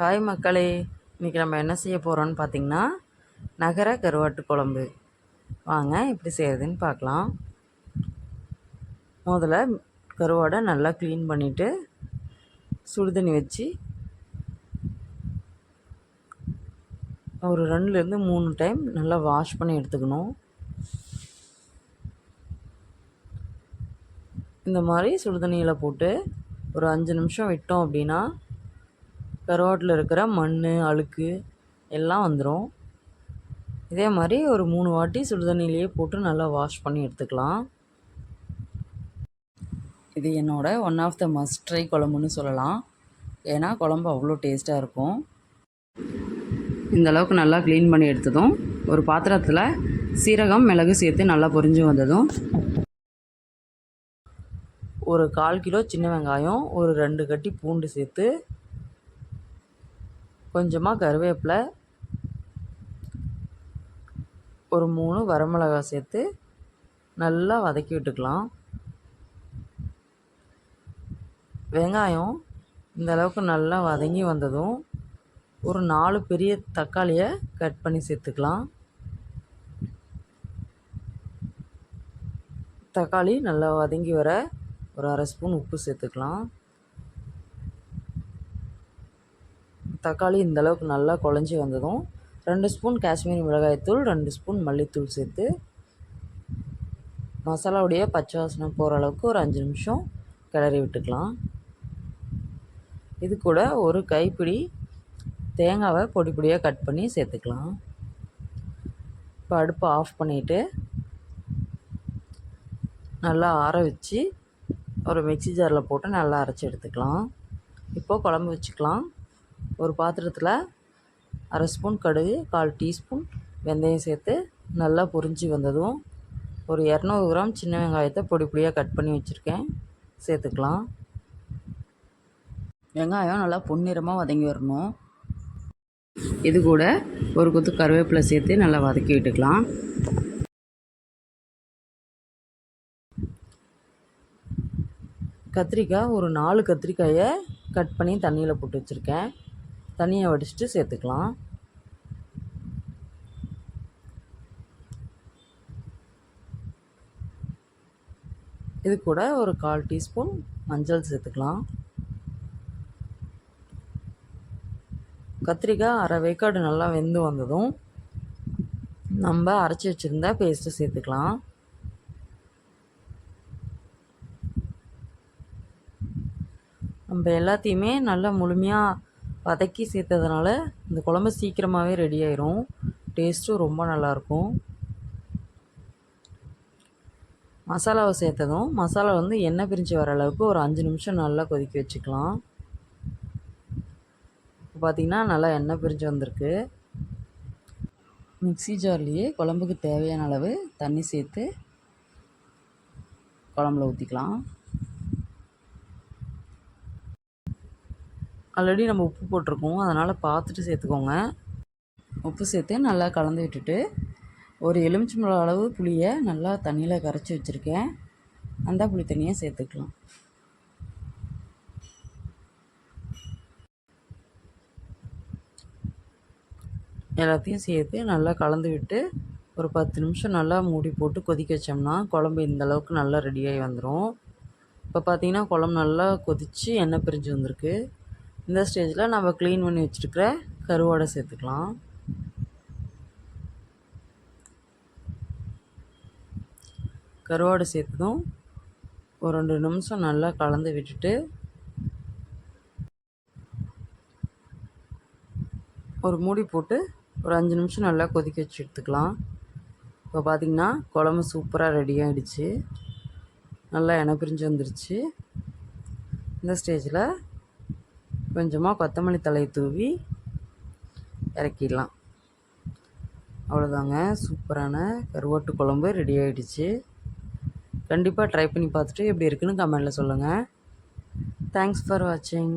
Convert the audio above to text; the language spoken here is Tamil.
ஹாய் மக்களே இன்றைக்கி நம்ம என்ன செய்ய போகிறோம்னு பார்த்திங்கன்னா நகர கருவாட்டு குழம்பு. வாங்க எப்படி செய்கிறதுன்னு பார்க்கலாம் முதல்ல கருவாடை நல்லா க்ளீன் பண்ணிவிட்டு சுடுதண்ணி வச்சு ஒரு ரெண்டுலேருந்து மூணு டைம் நல்லா வாஷ் பண்ணி எடுத்துக்கணும். இந்த மாதிரி சுடுதண்ணியில் போட்டு ஒரு அஞ்சு நிமிஷம் விட்டோம் அப்படின்னா கருவாட்டில் இருக்கிற மண் அழுக்கு எல்லாம் வந்துடும் இதே மாதிரி ஒரு மூணு வாட்டி சுடுதண்ணிலேயே போட்டு நல்லா வாஷ் பண்ணி எடுத்துக்கலாம். இது என்னோடய one of the must try குழம்புன்னு சொல்லலாம். ஏன்னா குழம்பு அவ்வளோ டேஸ்ட்டாக இருக்கும். இந்த அளவுக்கு நல்லா க்ளீன் பண்ணி எடுத்ததும் ஒரு பாத்திரத்தில் சீரகம் மிளகு சேர்த்து நல்லா பொரிஞ்சு வந்ததும் ஒரு கால் கிலோ சின்ன வெங்காயம் ஒரு ரெண்டு கட்டி பூண்டு சேர்த்து கொஞ்சமாக கருவேப்பிலை ஒரு மூணு வரமிளகாய் சேர்த்து நல்லா வதக்கி விட்டுக்கலாம். வெங்காயம் இந்த அளவுக்கு நல்லா வதங்கி வந்ததும் ஒரு நாலு பெரிய தக்காளியை கட் பண்ணி சேர்த்துக்கலாம். தக்காளி நல்லா வதங்கி வர ஒரு அரை ஸ்பூன் உப்பு சேர்த்துக்கலாம். தக்காளி இந்தளவுக்கு நல்லா குழஞ்சி வந்ததும் ரெண்டு ஸ்பூன் காஷ்மீரி மிளகாய்த்தூள் ரெண்டு ஸ்பூன் மல்லித்தூள் சேர்த்து மசாலாவுடைய பச்சை வாசனை போகிற அளவுக்கு ஒரு அஞ்சு நிமிஷம் கிளறி விட்டுக்கலாம். இது கூட ஒரு கைப்பிடி தேங்காவை பொடி பொடியாக கட் பண்ணி சேர்த்துக்கலாம். இப்போ அடுப்பை ஆஃப் பண்ணிவிட்டு நல்லா ஆற வச்சு ஒரு மிக்சி ஜாரில் போட்டு நல்லா அரைச்சி எடுத்துக்கலாம். இப்போது குழம்பு வச்சுக்கலாம். ஒரு பாத்திரத்தில் அரை ஸ்பூன் கடுகு கால் டீஸ்பூன் வெந்தயம் சேர்த்து நல்லா பொரிஞ்சு வந்ததும் ஒரு இரநூறு கிராம் சின்ன வெங்காயத்தை பொடி பொடியாக கட் பண்ணி வச்சுருக்கேன். சேர்த்துக்கலாம். வெங்காயம் நல்லா பொன்னிறமாக வதங்கி வரணும். இது கூட ஒரு கொத்து கருவேப்பிலை சேர்த்து நல்லா வதக்கி விட்டுக்கலாம். கத்திரிக்காய் ஒரு நாலு கத்திரிக்காயை கட் பண்ணி தண்ணியில் போட்டு வச்சுருக்கேன். தண்ணியை வடிச்சிட்டு சேர்த்துக்கலாம். இது கூட ஒரு கால் டீஸ்பூன் மஞ்சள் சேர்த்துக்கலாம். கத்திரிக்காய் அரை வேக்காடு நல்லா வெந்து வந்ததும் நம்ம அரைச்சி வச்சுருந்த பேஸ்ட்டு சேர்த்துக்கலாம். நம்ம எல்லாத்தையுமே நல்லா முழுமையாக வதக்கி சேர்த்ததுனால இந்த குழம்பு சீக்கிரமாகவே ரெடி ஆயிரும். டேஸ்ட்டும் ரொம்ப நல்லாயிருக்கும் மசாலாவை சேர்த்ததும் மசாலா வந்து எண்ணெய் பிரிஞ்சு வர அளவுக்கு ஒரு அஞ்சு நிமிஷம் நல்லா கொதிக்க வச்சுக்கலாம். இப்போ பார்த்திங்கன்னா நல்லா எண்ணெய் பிரிஞ்சு வந்திருக்கு. மிக்சி ஜார்லேயே குழம்புக்கு தேவையான அளவு தண்ணி சேர்த்து குழம்புல ஊற்றிக்கலாம் ஆல்ரெடி நம்ம உப்பு போட்டிருக்கோம். அதனால் பார்த்துட்டு சேர்த்துக்கோங்க. உப்பு சேர்த்து நல்லா கலந்து விட்டுட்டு ஒரு எலுமிச்சம்பழம் அளவு புளியை நல்லா தண்ணியில் கரைச்சி வச்சுருக்கேன். அந்த புளி தண்ணியை சேர்த்துக்கலாம். எல்லாத்தையும் சேர்த்து நல்லா கலந்து விட்டு ஒரு பத்து நிமிஷம் நல்லா மூடி போட்டு கொதிக்க வச்சோம்னா குழம்பு இந்த அளவுக்கு நல்லா ரெடியாகி வந்துடும் இப்போ பார்த்திங்கன்னா குழம்பு நல்லா கொதித்து எண்ணெய் பிரிஞ்சு வந்திருக்கு. இந்த ஸ்டேஜில் நம்ம க்ளீன் பண்ணி வச்சுருக்கிற கருவாடை சேர்த்துக்கலாம். கருவாடை சேர்த்ததும் ஒரு ரெண்டு நிமிஷம் நல்லா கலந்து விட்டுட்டு ஒரு மூடி போட்டு ஒரு அஞ்சு நிமிஷம் நல்லா கொதிக்க வச்சு எடுத்துக்கலாம். இப்போ பார்த்திங்கன்னா குழம்பு சூப்பராக ரெடி ஆகிடுச்சு நல்லா எண்ணெய் பிரிஞ்சு வந்துருச்சு. இந்த ஸ்டேஜில் கொஞ்சமாக கொத்தமல்லி தழையை தூவி இறக்கிடலாம். அவ்வளோதாங்க சூப்பரான கருவாட்டு குழம்பு ரெடி ஆகிடுச்சு கண்டிப்பாக ட்ரை பண்ணி பார்த்துட்டு எப்படி இருக்குன்னு கமெண்டில் சொல்லுங்கள் தேங்க்ஸ் ஃபார் வாட்சிங்